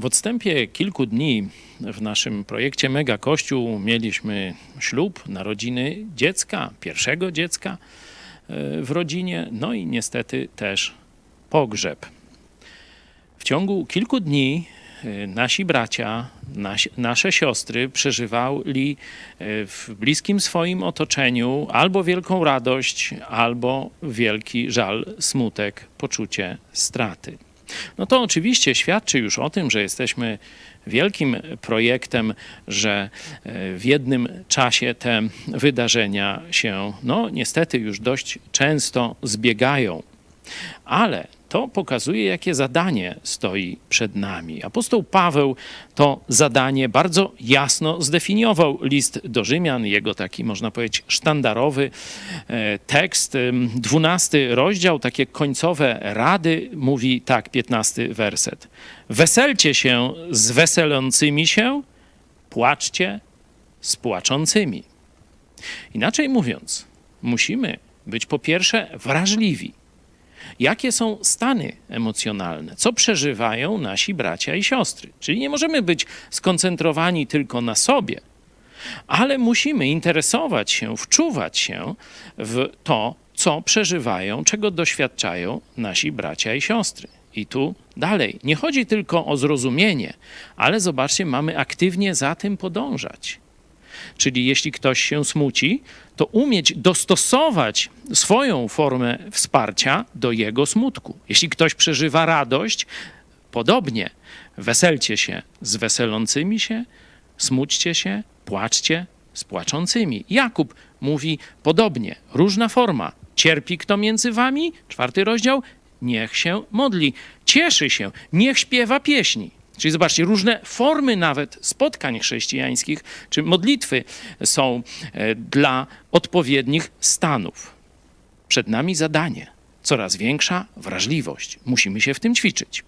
W odstępie kilku dni w naszym projekcie Mega Kościół mieliśmy ślub, narodziny dziecka, pierwszego dziecka e, w rodzinie, no i niestety też pogrzeb. W ciągu kilku dni e, nasi bracia, nasi, nasze siostry przeżywali e, w bliskim swoim otoczeniu albo wielką radość, albo wielki żal, smutek, poczucie straty. No to oczywiście świadczy już o tym, że jesteśmy wielkim projektem, że e, w jednym czasie te wydarzenia się, no niestety już dość często zbiegają. Ale to pokazuje, jakie zadanie stoi przed nami. Apostoł Paweł to zadanie bardzo jasno zdefiniował. List do Rzymian, jego taki, można powiedzieć, sztandarowy e, tekst, 12 rozdział, takie końcowe rady, mówi tak, 15 werset. Weselcie się z weselącymi się, płaczcie z płaczącymi. Inaczej mówiąc, musimy być po pierwsze wrażliwi jakie są stany emocjonalne, co przeżywają nasi bracia i siostry. Czyli nie możemy być skoncentrowani tylko na sobie, ale musimy interesować się, wczuwać się w to, co przeżywają, czego doświadczają nasi bracia i siostry. I tu dalej, nie chodzi tylko o zrozumienie, ale zobaczcie, mamy aktywnie za tym podążać. Czyli jeśli ktoś się smuci, to umieć dostosować swoją formę wsparcia do jego smutku. Jeśli ktoś przeżywa radość, podobnie weselcie się z weselącymi się, smućcie się, płaczcie z płaczącymi. Jakub mówi podobnie, różna forma. Cierpi kto między wami? Czwarty rozdział. Niech się modli, cieszy się, niech śpiewa pieśni. Czyli zobaczcie, różne formy nawet spotkań chrześcijańskich czy modlitwy są e, dla odpowiednich stanów. Przed nami zadanie, coraz większa wrażliwość. Musimy się w tym ćwiczyć.